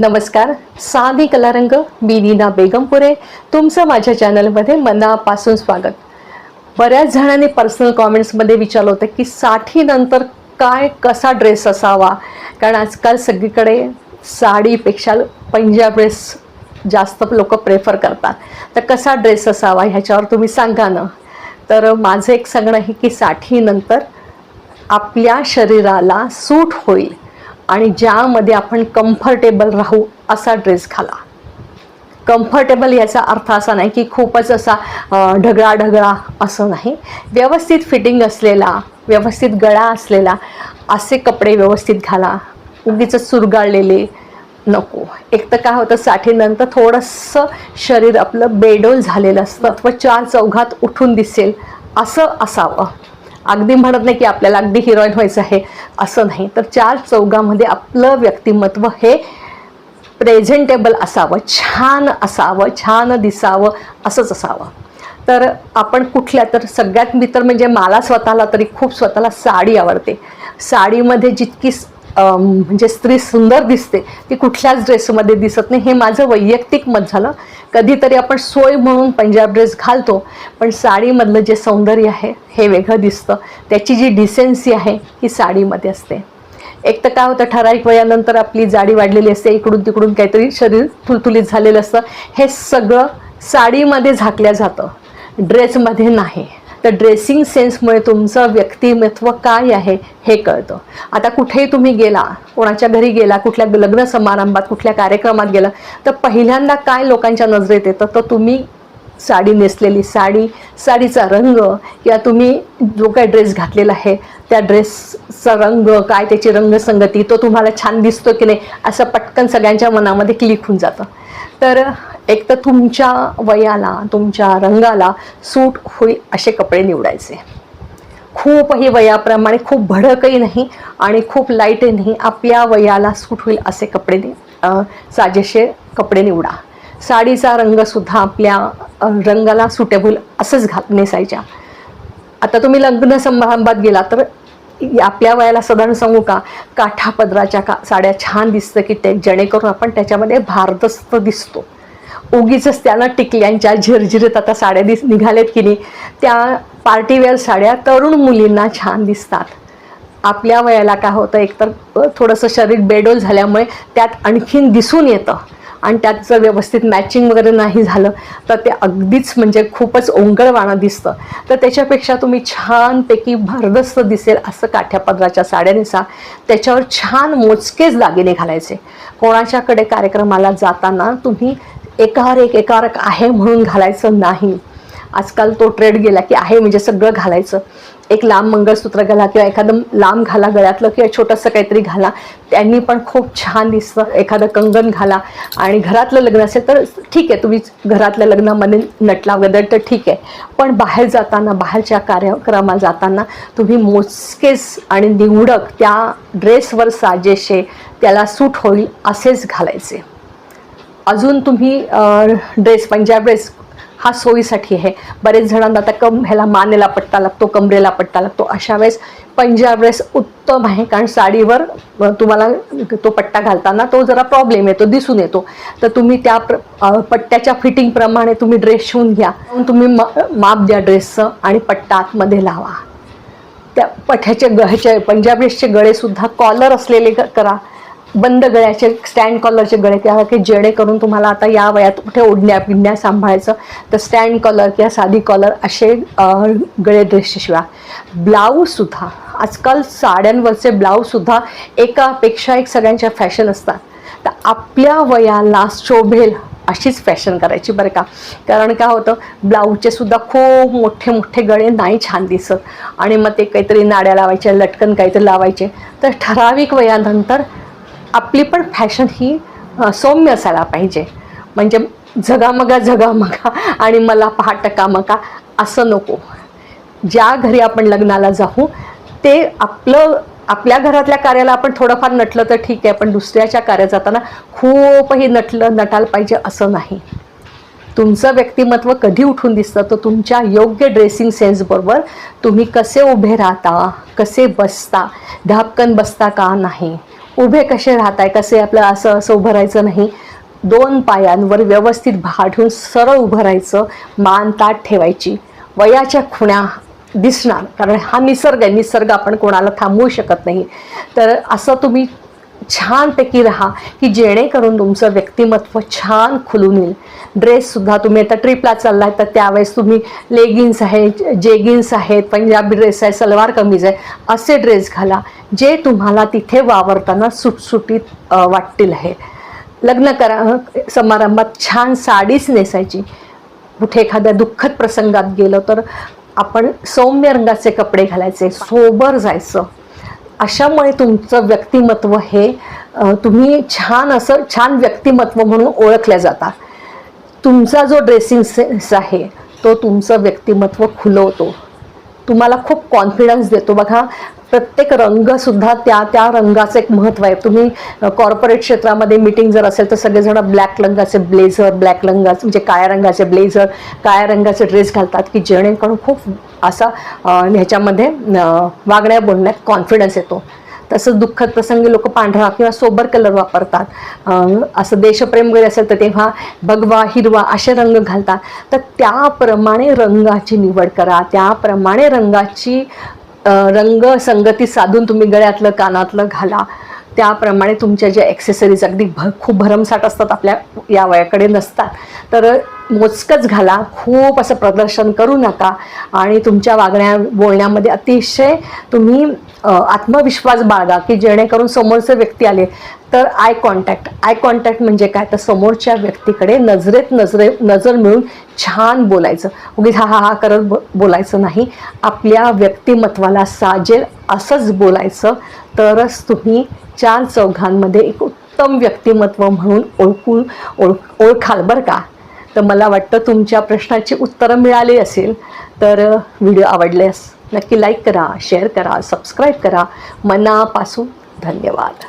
नमस्कार साधी कलारंग मी नीना बेगमपुरे तुमचं माझ्या चॅनलमध्ये मनापासून स्वागत. बऱ्याच जणांनी पर्सनल कॉमेंट्समध्ये विचारलं होतं की साठीनंतर काय कसा ड्रेस असावा? कारण आजकाल सगळीकडे साडीपेक्षा पंजाब ड्रेस जास्त लोक प्रेफर करतात. तर कसा ड्रेस असावा ह्याच्यावर तुम्ही सांगा ना. तर माझं एक सांगणं आहे की साठीनंतर आपल्या शरीराला सूट होईल. आणि ज्यामध्ये आपण कम्फर्टेबल राहू असा ड्रेस घाला. कम्फर्टेबल याचा अर्थ असा नाही की खूपच असा ढगळा ढगळा असं नाही. व्यवस्थित फिटिंग असलेला व्यवस्थित गळा असलेला असे कपडे व्यवस्थित घाला. उगीच चुरगाळलेले नको. एक तर काय होतं साठीनंतर थोडंसं शरीर आपलं बेडोल झालेलं असतं अथवा चार चौघात उठून दिसेल असं असावं. अगदी म्हणत नाही की आपल्याला अगदी हिरोईन व्हायचं आहे असं नाही. तर चार चौघामध्ये आपलं व्यक्तिमत्व हे प्रेझेंटेबल असावं छान असावं छान दिसावं असंच असावं. तर आपण कुठल्या तर सगळ्यात मी तर म्हणजे मला स्वतःला तरी खूप स्वतःला साडी आवडते. साडीमध्ये जितकी म्हणजे स्त्री सुंदर दिसते ती कुठल्याच ड्रेसमध्ये दिसत नाही. हे माझं वैयक्तिक मत झालं. कधीतरी आपण सोय म्हणून पंजाब ड्रेस घालतो पण साडीमधलं जे सौंदर्य आहे हे वेगळं दिसतं. त्याची जी डिसेन्सी आहे ही साडीमध्ये असते. एक तर काय होतं ठराविक वयानंतर आपली जाडी वाढलेली असते. इकडून तिकडून काहीतरी शरीर थुलथुलीत झालेलं असतं. हे सगळं साडीमध्ये झाकल्या जातं. ड्रेसमध्ये नाही. तर ड्रेसिंग सेन्समुळे तुमचं व्यक्तिमत्व काय आहे हे कळतं. आता कुठेही तुम्ही गेला कोणाच्या घरी गेला कुठल्या लग्न समारंभात कुठल्या कार्यक्रमात गेला तर पहिल्यांदा काय लोकांच्या नजरेत येतं? तर तुम्ही साडी नेसलेली साडी साडीचा रंग किंवा तुम्ही जो काही ड्रेस घातलेला आहे त्या ड्रेसचा रंग काय त्याची रंगसंगती तो तुम्हाला छान दिसतो की नाही असं पटकन सगळ्यांच्या मनामध्ये क्लिक होऊन जातं. तर एक तर तुमच्या वयाला तुमच्या रंगाला सूट होईल असे कपडे निवडायचे. खूपही वयाप्रमाणे खूप भडकही नाही आणि खूप लाईटही नाही. आपल्या वयाला सूट होईल असे कपडे नि- साजेसे कपडे निवडा. साडीचा रंगसुद्धा आपल्या रंगाला सुटेबल असंच घात नेसायच्या. आता तुम्ही लग्न समारंभात गेला तर आपल्या वयाला साधारण सांगू का काठा पदराच्या का साड्या छान दिसतं की ते जेणेकरून आपण त्याच्यामध्ये भारदस्त दिसतो. उगीच त्याला टिकल्यांच्या झिरझिरीत आता साड्या दिस निघालेत की नाही त्या पार्टीवेअर साड्या तरुण मुलींना छान दिसतात. आपल्या वयाला काय होतं एकतर थोडंसं शरीर बेडोल झाल्यामुळे त्यात आणखीन दिसून येतं आणि त्यात जर व्यवस्थित मॅचिंग वगैरे नाही झालं तर ते अगदीच म्हणजे खूपच ओंगळवाणं दिसतं. तर त्याच्यापेक्षा तुम्ही छानपैकी भरदस्त दिसेल असं काठ्या पदराच्या साड्या नेसा. त्याच्यावर छान मोजकेच दागिने घालायचे. कोणाच्याकडे कार्यक्रमाला जाताना तुम्ही एकावर एक एकावर एक आहे म्हणून घालायचं नाही. आजकाल तो ट्रेड गेला की आहे म्हणजे सगळं घालायचं. एक लांब मंगळसूत्र घाला किंवा एखादं लांब घाला गळ्यातलं किंवा छोटंसं काहीतरी घाला. त्यांनी पण खूप छान दिसतं. एखादं कंगन घाला आणि घरातलं लग्न असेल तर ठीक आहे तुम्ही घरातल्या लग्नामध्ये नटला वगैरे तर ठीक आहे. पण बाहेर जाताना बाहेरच्या कार्यक्रमाला जाताना तुम्ही मोजकेच आणि निवडक त्या ड्रेसवर साजेशे त्याला सूट होईल असेच घालायचे. अजून तुम्ही ड्रेस पंजाब ड्रेस हा सोयीसाठी आहे. बरेच जणांना आता कम ह्याला मानेला पट्टा लागतो कमरेला पट्टा लागतो. अशा वेळेस पंजाब ड्रेस उत्तम आहे कारण साडीवर तुम्हाला तो पट्टा घालताना तो जरा प्रॉब्लेम येतो दिसून येतो. तर तुम्ही त्या प्र पट्ट्याच्या फिटिंगप्रमाणे तुम्ही ड्रेस शिवून घ्या. तुम्ही मा- माप द्या ड्रेसचं आणि पट्टा आतमध्ये लावा. त्या पठ्याचे गळ्याचे पंजाब ड्रेसचे गळेसुद्धा कॉलर असलेले करा. बंद गळ्याचे स्टँड कॉलरचे गळे किंवा की जेणेकरून तुम्हाला आता या वयात कुठे ओढण्या पिढण्या सांभाळायचं तर स्टँड कॉलर किंवा साधी कॉलर असे गळे ड्रेसचे शिवा. ब्लाऊजसुद्धा आजकाल साड्यांवरचे ब्लाऊजसुद्धा एकापेक्षा एक सगळ्यांच्या फॅशन असतात. तर आपल्या वयाला शोभेल अशीच फॅशन करायची बरं का. कारण काय होतं ब्लाऊजचे सुद्धा खूप मोठे मोठे गळे नाही छान दिसत. आणि मग ते काहीतरी नाड्या लावायच्या लटकन काहीतरी लावायचे. तर ठराविक वयानंतर आपली पण फॅशन ही सौम्य असायला पाहिजे. म्हणजे झगामगा झगामगा आणि मला पहा टकामका असं नको. ज्या घरी आपण लग्नाला जाऊ ते आपलं आपल्या घरातल्या कार्याला आपण थोडंफार नटलं तर ठीक आहे पण दुसऱ्याच्या कार्यात जाताना खूपही नटलं नटायला पाहिजे असं नाही. तुमचं व्यक्तिमत्व कधी उठून दिसतं? तर तुमच्या योग्य ड्रेसिंग सेन्सबरोबर तुम्ही कसे उभे राहता? कसे बसता? धापकन बसता का नाही? उभे कसे राहताय? कसे आपलं असं असं उभं राहायचं नाही? दोन पायांवर व्यवस्थित भार ठेवून सरळ उभं राहायचं मान ताट ठेवायची. वयाच्या खुण्या दिसणार कारण हा निसर्ग आहे. निसर्ग आपण कोणाला थांबवू शकत नाही. तर असं तुम्ही छानपैकी राहा की जेणेकरून तुमचं व्यक्तिमत्व छान खुलून येईल. ड्रेससुद्धा तुम्ही आता ट्रिपला चाललाय तर त्यावेळेस तुम्ही लेगिन्स आहेत जेगिन्स आहेत पंजाबी ड्रेस आहे सलवार कमीज आहे असे ड्रेस घाला जे तुम्हाला तिथे वावरताना सुटसुटीत वाटतील आहे. लग्न करा समारंभात छान साडीच नेसायची. कुठे एखाद्या दुःखद प्रसंगात गेलो तर आपण सौम्य रंगाचे कपडे घालायचे सोबर जायचं. अशामुळे तुमचं व्यक्तिमत्व हे तुम्ही छान असं छान व्यक्तिमत्व म्हणून ओळखल्या जाता तुमचा जो ड्रेसिंग सेन्स आहे तो तुमचं व्यक्तिमत्व खुलवतो. तुम्हाला खूप कॉन्फिडन्स देतो. बघा प्रत्येक रंगसुद्धा त्या त्या रंगाचं एक महत्त्व आहे. तुम्ही कॉर्पोरेट क्षेत्रामध्ये मीटिंग जर असेल तर सगळेजण ब्लॅक रंगाचे ब्लेझर ब्लॅक रंगाचे म्हणजे काळ्या रंगाचे ब्लेझर काळ्या रंगाचे ड्रेस घालतात की जेणेकरून खूप असा ह्याच्यामध्ये वागण्या बोलण्यात कॉन्फिडन्स येतो. तसंच दुःखद प्रसंगी लोक पांढरा किंवा सोबर कलर वापरतात. असं देशप्रेम वगैरे असेल तर तेव्हा भगवा हिरवा असे रंग घालतात तर त्याप्रमाणे रंगाची निवड करा. त्याप्रमाणे रंगाची रंग संगती साधून तुम्ही गळ्यातलं कानातलं घाला. त्याप्रमाणे तुमच्या ज्या ॲक्सेसरीज अगदी भ खूप भरमसाठ असतात आपल्या या वयाकडे नसतात. तर मोजकंच घाला. खूप असं प्रदर्शन करू नका. आणि तुमच्या वागण्या बोलण्यामध्ये अतिशय तुम्ही आत्मविश्वास बाळगा की जेणेकरून समोरचे व्यक्ती आले. तर आय कॉन्टॅक्ट आय कॉन्टॅक्ट म्हणजे काय? तर समोरच्या व्यक्तीकडे नजरेत नजरे नजर मिळून छान बोलायचं. उगीच हा हा हा करत ब बोलायचं नाही. आपल्या व्यक्तिमत्वाला साजेल असंच बोलायचं. तरच तुम्ही चार चौघांमध्ये एक उत्तम व्यक्तिमत्व म्हणून ओळखून ओळख ओळखाल बरं का? तर मला वाटतं तुमच्या प्रश्नाची उत्तरं मिळाली असेल. तर व्हिडिओ आवडल्यास नक्की लाईक करा शेअर करा सबस्क्राईब करा. मनापासून धन्यवाद.